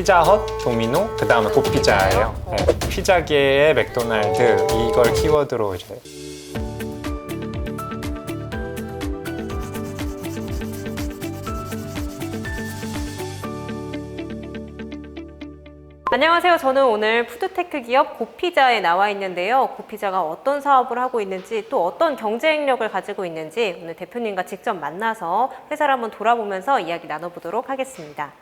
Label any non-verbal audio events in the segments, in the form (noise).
피자헛, 도미노, 그 다음에 고피자예요. 네, 피자계의 맥도날드 이걸 키워드로 이제 안녕하세요. 저는 오늘 푸드테크 기업 고피자에 나와 있는데요. 고피자가 어떤 사업을 하고 있는지 또 어떤 경쟁력을 가지고 있는지 오늘 대표님과 직접 만나서 회사를 한번 돌아보면서 이야기 나눠보도록 하겠습니다.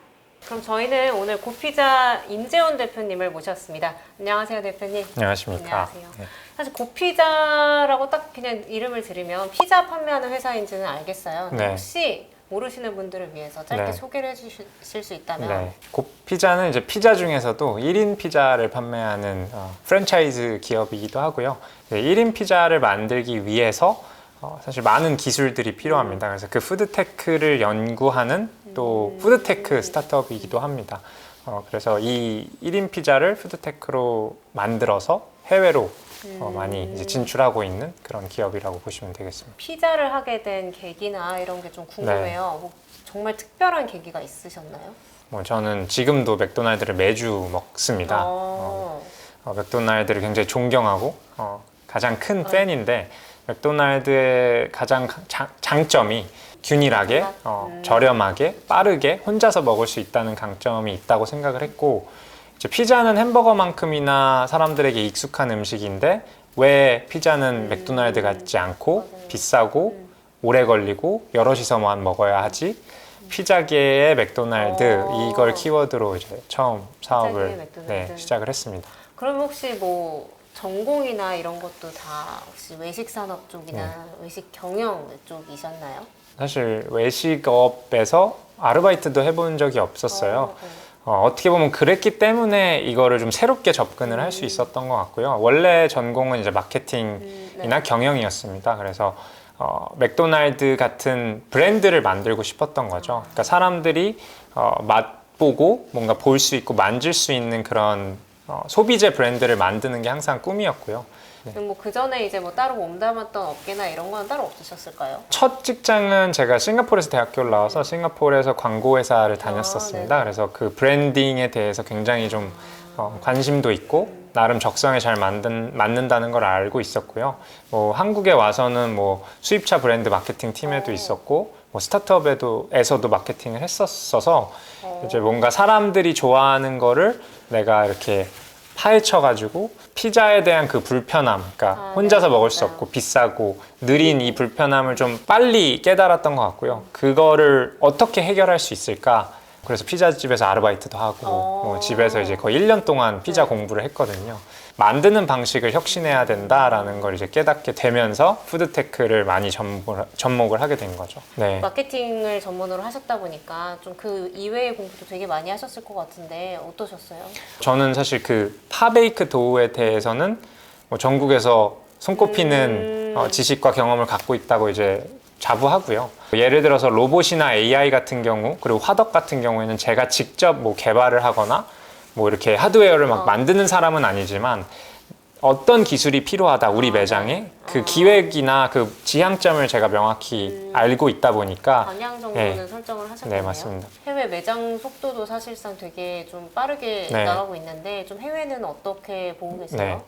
그럼 저희는 오늘 고피자 임재원 대표님을 모셨습니다. 안녕하세요, 대표님. 안녕하십니까. 안녕하세요. 네. 사실 고피자라고 딱 그냥 이름을 들으면 피자 판매하는 회사인지는 알겠어요. 네. 혹시 모르시는 분들을 위해서 짧게 네. 소개를 해주실 수 있다면 네. 고피자는 이제 피자 중에서도 1인 피자를 판매하는 어, 프랜차이즈 기업이기도 하고요. 네, 1인 피자를 만들기 위해서 어, 사실 많은 기술들이 필요합니다. 그래서 그 푸드테크를 연구하는 또 푸드테크 스타트업이기도 합니다. 어, 그래서 이 1인 피자를 푸드테크로 만들어서 해외로 어, 많이 이제 진출하고 있는 그런 기업이라고 보시면 되겠습니다. 피자를 하게 된 계기나 이런 게 좀 궁금해요. 뭐 정말 특별한 계기가 있으셨나요? 뭐 저는 지금도 맥도날드를 매주 먹습니다. 어, 어, 어, 맥도날드를 굉장히 존경하고 어, 가장 큰 어. 팬인데 맥도날드의 가장 장, 장점이 균일하게 어, 음. 저렴하게 빠르게 혼자서 먹을 수 있다는 강점이 있다고 생각을 했고 이제 피자는 햄버거만큼이나 사람들에게 익숙한 음식인데 왜 피자는 맥도날드 같지 않고 음. 비싸고 음. 오래 걸리고 여럿이서만 먹어야 하지 피자계의 맥도날드 어. 이걸 키워드로 이제 처음 사업을 맥도날드. 네, 시작을 했습니다. 그럼 혹시 뭐 전공이나 이런 것도 다 혹시 외식 산업 쪽이나 네. 외식 경영 쪽이셨나요? 사실 외식업에서 아르바이트도 해본 적이 없었어요. 어, 어떻게 보면 그랬기 때문에 이거를 좀 새롭게 접근을 할 수 있었던 것 같고요. 원래 전공은 이제 마케팅이나 음, 네. 경영이었습니다. 그래서 어, 맥도날드 같은 브랜드를 만들고 싶었던 거죠. 그러니까 사람들이 어, 맛보고 뭔가 볼 수 있고 만질 수 있는 그런 어, 소비재 브랜드를 만드는 게 항상 꿈이었고요. 그럼 뭐그 전에 이제 뭐 따로 몸담았던 업계나 이런 건 따로 없으셨을까요? 첫 직장은 제가 싱가포르에서 대학교를 나와서 싱가포르에서 광고 회사를 다녔었습니다. 네네. 그래서 그 브랜딩에 대해서 굉장히 좀 어, 관심도 있고 나름 적성에 잘 만든, 맞는다는 걸 알고 있었고요. 뭐 한국에 와서는 뭐 수입차 브랜드 마케팅 팀에도 어. 있었고 뭐 스타트업에도 에서도 마케팅을 했었어서 어. 이제 뭔가 사람들이 좋아하는 거를 내가 이렇게 파헤쳐가지고 피자에 대한 그 불편함, 그러니까 아, 혼자서 네, 먹을 수. 없고 비싸고 느린 이 불편함을 좀 빨리 깨달았던 것 같고요. 그거를 어떻게 해결할 수 있을까? 그래서 피자집에서 아르바이트도 하고 어. 뭐 집에서 이제 거의 1년 동안 피자 네. 공부를 했거든요. 만드는 방식을 혁신해야 된다라는 걸 이제 깨닫게 되면서 푸드테크를 많이 접목을, 접목을 하게 된 거죠. 네. 마케팅을 전문으로 하셨다 보니까 좀 그 이외의 공부도 되게 많이 하셨을 것 같은데 어떠셨어요? 저는 사실 그 파베이크 도우에 대해서는 뭐 전국에서 손꼽히는 음. 어, 지식과 경험을 갖고 있다고 이제 자부하고요. 예를 들어서 로봇이나 AI 같은 경우 그리고 화덕 같은 경우에는 제가 직접 뭐 개발을 하거나 뭐 이렇게 하드웨어를 막 어. 만드는 사람은 아니지만 어떤 기술이 필요하다 우리 아, 매장에 네. 그 아. 기획이나 그 지향점을 제가 명확히 음. 알고 있다 보니까 방향 정도는 네. 설정을 하셨네요. 네 맞습니다. 해외 매장 속도도 사실상 되게 좀 빠르게 네. 나가고 있는데 좀 해외는 어떻게 보고 계세요? 네.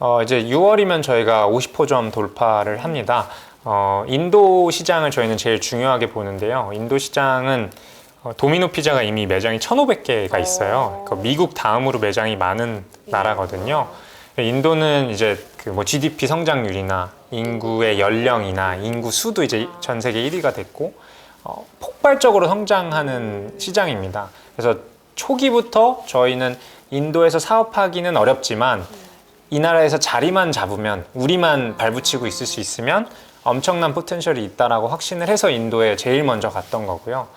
어, 이제 6월이면 저희가 50호점 돌파를 합니다. 어, 인도 시장을 저희는 제일 중요하게 보는데요. 인도 시장은 어, 도미노 피자가 이미 매장이 1,500개가 있어요. 어. 그 미국 다음으로 매장이 많은 나라거든요. 인도는 이제 그 뭐 GDP 성장률이나 인구의 연령이나 인구 수도 이제 전 세계 1위가 됐고 어, 폭발적으로 성장하는 시장입니다. 그래서 초기부터 저희는 인도에서 사업하기는 어렵지만 이 나라에서 자리만 잡으면 우리만 발붙이고 있을 수 있으면 엄청난 포텐셜이 있다라고 확신을 해서 인도에 제일 먼저 갔던 거고요.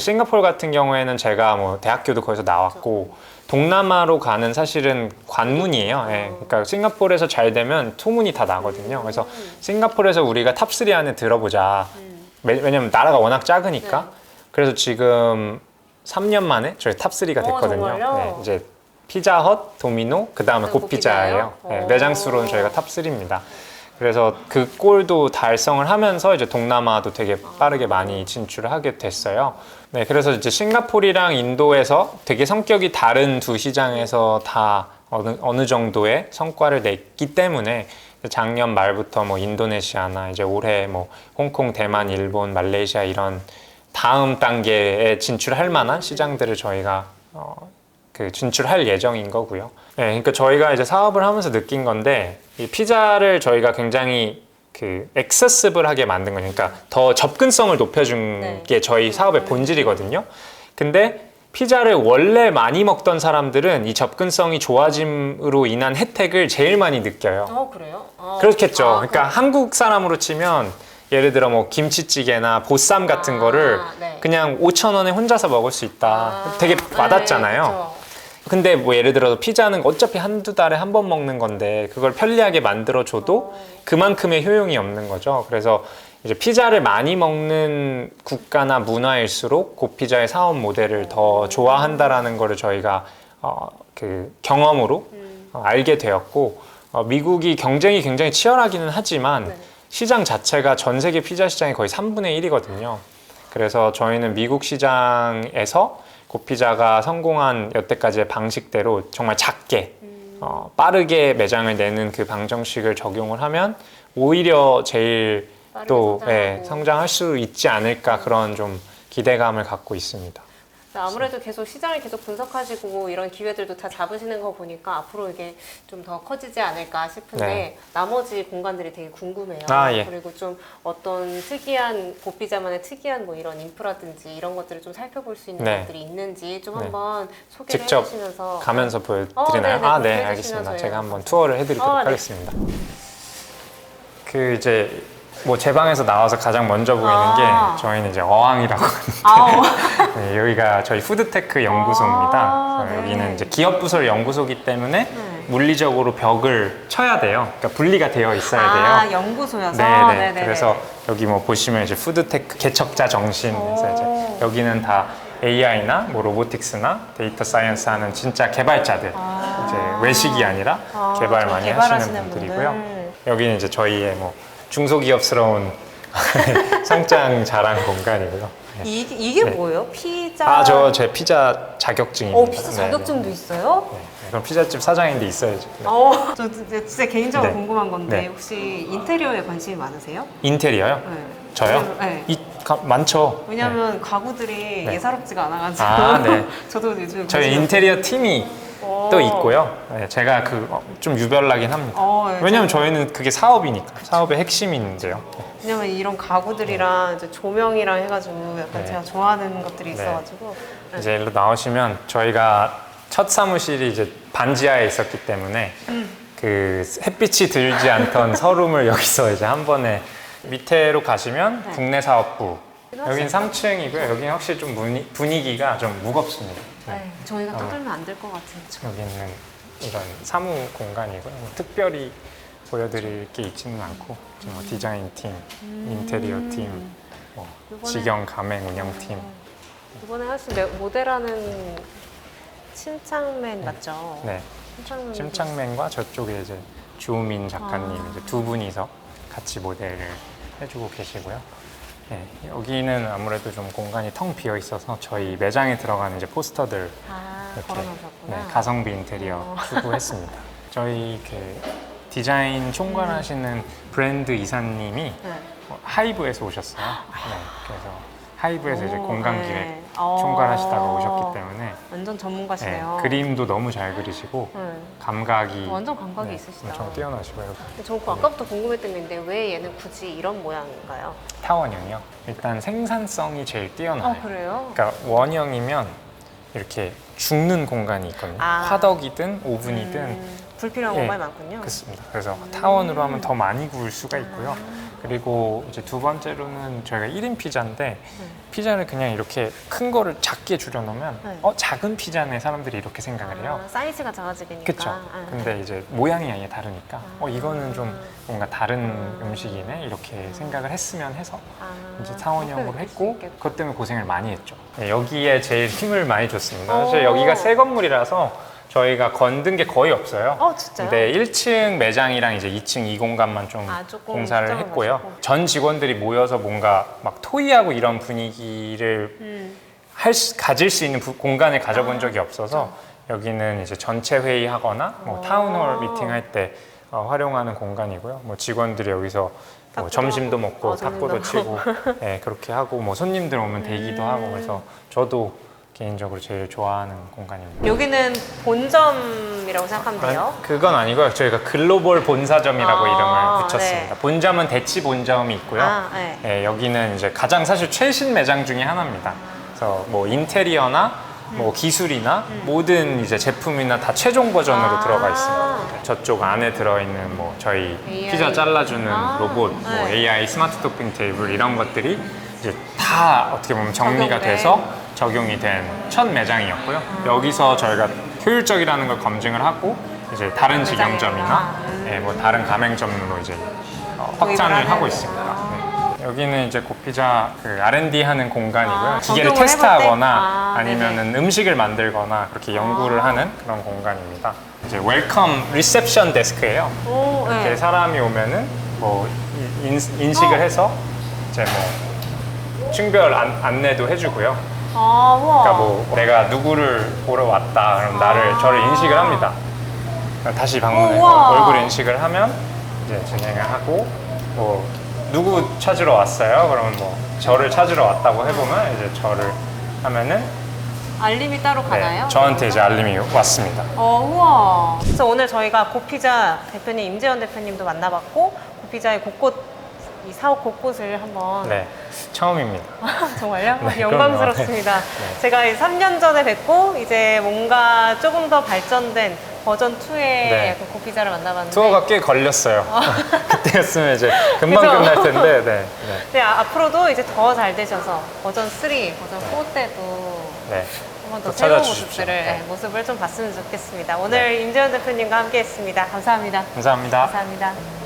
싱가포르 같은 경우에는 제가 뭐 대학교도 거기서 나왔고 동남아로 가는 사실은 관문이에요. 예. 그러니까 싱가포르에서 잘 되면 소문이 다 나거든요. 그래서 싱가포르에서 우리가 탑3 안에 들어보자. 음. 왜- 왜냐면 나라가 워낙 작으니까. 네. 그래서 지금 3년 만에 저희 탑3가 어, 됐거든요. 정말요? 네, 이제 피자헛, 도미노, 그 다음에 그다음 고피자예요. 고피자예요? 네, 어. 매장 수로는 저희가 탑3입니다. 그래서 그 골도 달성을 하면서 이제 동남아도 되게 빠르게 많이 진출을 하게 됐어요. 네, 그래서 이제 싱가포르랑 인도에서 되게 성격이 다른 두 시장에서 다 어느, 어느 정도의 성과를 냈기 때문에 작년 말부터 뭐 인도네시아나 이제 올해 뭐 홍콩, 대만, 일본, 말레이시아 이런 다음 단계에 진출할 만한 시장들을 저희가 어, 그 진출할 예정인 거고요. 네, 그러니까 저희가 이제 사업을 하면서 느낀 건데 이 피자를 저희가 굉장히 그 액세스블하게 만든 거니까 더 접근성을 높여준 네. 게 저희 사업의 본질이거든요. 근데 피자를 원래 많이 먹던 사람들은 이 접근성이 좋아짐으로 인한 혜택을 제일 많이 느껴요. 어 그래요? 어. 그렇겠죠. 아, 그러니까 한국 사람으로 치면 예를 들어 뭐 김치찌개나 보쌈 같은 아, 거를 네. 그냥 5천 원에 혼자서 먹을 수 있다. 아, 되게 네, 와닿잖아요. 그렇죠. 근데 뭐 예를 들어서 피자는 어차피 한두 달에 한 번 먹는 건데 그걸 편리하게 만들어 줘도 그만큼의 효용이 없는 거죠. 그래서 이제 피자를 많이 먹는 국가나 문화일수록 고피자의 사업 모델을 더 좋아한다라는 거를 저희가 어, 그 경험으로 어, 알게 되었고 어, 미국이 경쟁이 굉장히 치열하기는 하지만 네. 시장 자체가 전 세계 피자 시장이 거의 3분의 1이거든요. 그래서 저희는 미국 시장에서 고피자가 성공한 여태까지의 방식대로 정말 작게 어, 빠르게 매장을 내는 그 방정식을 적용을 하면 오히려 제일 또 성장하고. 예, 성장할 수 있지 않을까 그런 좀 기대감을 갖고 있습니다. 아무래도 계속 시장을 계속 분석하시고 이런 기회들도 다 잡으시는 거 보니까 앞으로 이게 좀 더 커지지 않을까 싶은데 네. 나머지 공간들이 되게 궁금해요. 아, 예. 그리고 좀 어떤 특이한 고피자만의 특이한 뭐 이런 인프라든지 이런 것들을 좀 살펴볼 수 있는 네. 것들이 있는지 좀 네. 한번 소개를 직접 해주시면서 가면서 어, 보여드리나요? 네네, 아, 네, 알겠습니다. 저희가 제가 한번 투어를 해드리도록 어, 네. 하겠습니다. 그 이제 뭐 제 방에서 나와서 가장 먼저 보이는 아. 게 저희는 이제 어항이라고 아우. (laughs) 네, 여기가 저희 푸드테크 연구소입니다. 아, 그래서 네. 여기는 이제 기업 부설 연구소이기 때문에 물리적으로 벽을 쳐야 돼요. 그러니까 분리가 되어 있어야 돼요. 아, 연구소여서. 네네. 네네네. 그래서 여기 뭐 보시면 이제 푸드테크 개척자 정신에서 오. 이제 여기는 다 AI나 뭐 로보틱스나 데이터 사이언스 하는 진짜 개발자들 아. 이제 외식이 아니라 아, 개발 좀 많이 하시는 분들이고요. 분들. 여기는 이제 저희의 뭐 중소기업스러운 (laughs) 성장 자랑 공간이고요. 네. 이게, 이게 네. 뭐예요? 피자. 아 저 제 피자 자격증입니다. 어, 피자 네, 자격증도 있어요? 네. 네. 그럼 피자집 사장인데 있어야죠. 네. 어, 저 진짜, 진짜 개인적으로 네. 궁금한 건데 네. 혹시 인테리어에 관심이 많으세요? 인테리어요? 네. 저요? 네. 이 가- 많죠. 네. 왜냐면 가구들이 네. 예사롭지가 않아가지고 아, 네. (laughs) 저도 요즘 저희 관심이 인테리어 팀이 어. 또 있고요. 네, 제가 그 좀 유별나긴 합니다. 어, 네, 왜냐면 저희는 그게 사업이니까 사업의 핵심인데요. 왜냐면 이런 가구들이랑 이제 조명이랑 해가지고 약간 네. 제가 좋아하는 것들이 네. 있어가지고 네. 이제 일로 나오시면 저희가 첫 사무실이 이제 반지하에 있었기 때문에 음. 그 햇빛이 들지 않던 (laughs) 서룸을 여기서 이제 한 번에 밑에로 가시면 네. 국내 사업부. 여긴 들어가시죠. 3층이고요. 여기는 확실히 좀 분위, 분위기가 좀 무겁습니다. 네, 저희가 어. 떠들면 안 될 것 같아요. 여기는 이런 사무 공간이고요. 뭐 특별히 보여드릴 게 있지는 않고 이제 뭐 디자인 팀, 인테리어 팀, 뭐 음. 직영 가맹 운영 팀. 이번에 하신 메- 모델하는 침착맨 맞죠? 네, 침착맨. 심창맨과 저쪽에 이제 주우민 작가님 아. 이제 두 분이서 같이 모델을 해주고 계시고요. 네, 여기는 아무래도 좀 공간이 텅 비어 있어서 저희 매장에 들어가는 이제 포스터들 아, 이렇게 걸어놓으셨구나. 네, 가성비 인테리어 어. 추구했습니다. 저희 그 디자인 총괄하시는 브랜드 이사님이 네. 어, 하이브에서 오셨어요. 네, 그래서 하이브에서 이제 오, 공간 네. 기획 어. 총괄하시다가 오셨기 때문에 완전 네, 전문가시네요. 그림도 너무 잘 그리시고 네. 감각이 완전 감각이 네, 있으시다. 엄청 뛰어나시고요. 근데 저그 아까부터 궁금했던 게 있는데 왜 얘는 굳이 이런 모양인가요? 타원형이요. 일단 생산성이 제일 뛰어나요. 어 그래요? 그러니까 원형이면 이렇게 죽는 공간이 있거든요. 아. 화덕이든 오븐이든 음, 불필요한 예, 공간이 많군요. 그렇습니다. 그래서 타원으로 하면 더 많이 구울 수가 있고요. 그리고 이제 두 번째로는 저희가 1인 피자인데 피자를 그냥 이렇게 큰 거를 작게 줄여놓으면 네. 어 작은 피자네 사람들이 이렇게 생각을 해요. 아, 사이즈가 작아지니까. 그렇죠. 아, 근데 이제 모양이 아예 다르니까 어 이거는 좀 뭔가 다른 음. 음식이네 이렇게 생각을 했으면 해서 아, 이제 수 했고 있겠다. 그것 때문에 고생을 많이 했죠. 네, 여기에 제일 힘을 많이 줬습니다. 오. 사실 여기가 새 건물이라서 저희가 건든 게 거의 없어요. 어, 진짜요? 근데 1층 매장이랑 이제 2층 이 공간만 좀 아, 조금 공사를 했고요. 하시고. 전 직원들이 모여서 뭔가 막 토의하고 이런 분위기를 음. 할 수- 가질 수 있는 부- 공간을 가져본 아, 적이 없어서 여기는 이제 전체 회의하거나 뭐 오. 타운홀 미팅할 때 어, 활용하는 공간이고요. 뭐 직원들이 여기서 뭐 탁구도 점심도 하고, 먹고 어, 점심도 탁구도 치고 네, 그렇게 하고 뭐 손님들 오면 대기도 음. 하고 그래서 저도 개인적으로 제일 좋아하는 공간입니다. 여기는 본점이라고 생각하면 돼요. 아니, 그건 아니고요. 저희가 글로벌 본사점이라고 아, 이름을 붙였습니다. 네. 본점은 대치 본점이 있고요. 아, 네. 예, 여기는 이제 가장 사실 최신 매장 중에 하나입니다. 그래서 뭐 인테리어나 뭐 기술이나 모든 이제 제품이나 다 최종 버전으로 음. 아. 들어가 있습니다. 저쪽 안에 들어있는 뭐 저희 AI. 피자 잘라주는 아, 로봇, 뭐 네. AI 스마트 토핑 테이블 이런 것들이 이제 다 어떻게 보면 정리가 적용된. 돼서 적용이 된 첫 매장이었고요. 여기서 저희가 효율적이라는 걸 검증을 하고 이제 다른 직영점이나 아, 음. 예, 뭐 다른 가맹점으로 이제 어, 확장을. 하고 있습니다. 네. 여기는 이제 고피자 그 R&D 하는 공간이고요. 아, 기계를 적용을 테스트하거나 때? 아, 아니면은 음식을 만들거나 그렇게 연구를 아. 하는 그런 공간입니다. 이제 웰컴 리셉션 데스크예요. 오, 이렇게 네. 사람이 오면은 뭐 인, 인식을 어. 해서 이제 뭐 층별 안, 안내도 해주고요. 아, 우와. 그러니까 뭐 내가 누구를 보러 왔다 그럼 나를 아. 저를 인식을 합니다. 다시 방문해서 우와. 얼굴 인식을 하면 이제 진행을 하고 뭐 누구 찾으러 왔어요? 그러면 뭐 저를 찾으러 왔다고 해보면 이제 저를 하면은 알림이 따로 가나요? 네, 저한테 이제 알림이 왔습니다. 어, 우와. 그래서 오늘 저희가 고피자 대표님, 임재원 대표님도 만나봤고, 고피자의 곳곳, 이 사업 곳곳을 한번. 네, 처음입니다. (laughs) 정말요? 네, 영광스럽습니다. (laughs) 네. 제가 3년 전에 뵙고, 이제 뭔가 조금 더 발전된 버전 2의 네. 고피자를 만나봤는데. 투어가 꽤 걸렸어요. (laughs) 그때였으면 이제 금방 그죠? 끝날 텐데, 네, 네, 네, 아- 앞으로도 이제 더 잘 되셔서 버전 3, 버전 4 때도 네. 한번 더 또 새로운 찾아주십시오. 모습들을, 네. 네, 모습을 좀 봤으면 좋겠습니다. 오늘 임재원 대표님과 함께 했습니다. 감사합니다. 감사합니다. 감사합니다.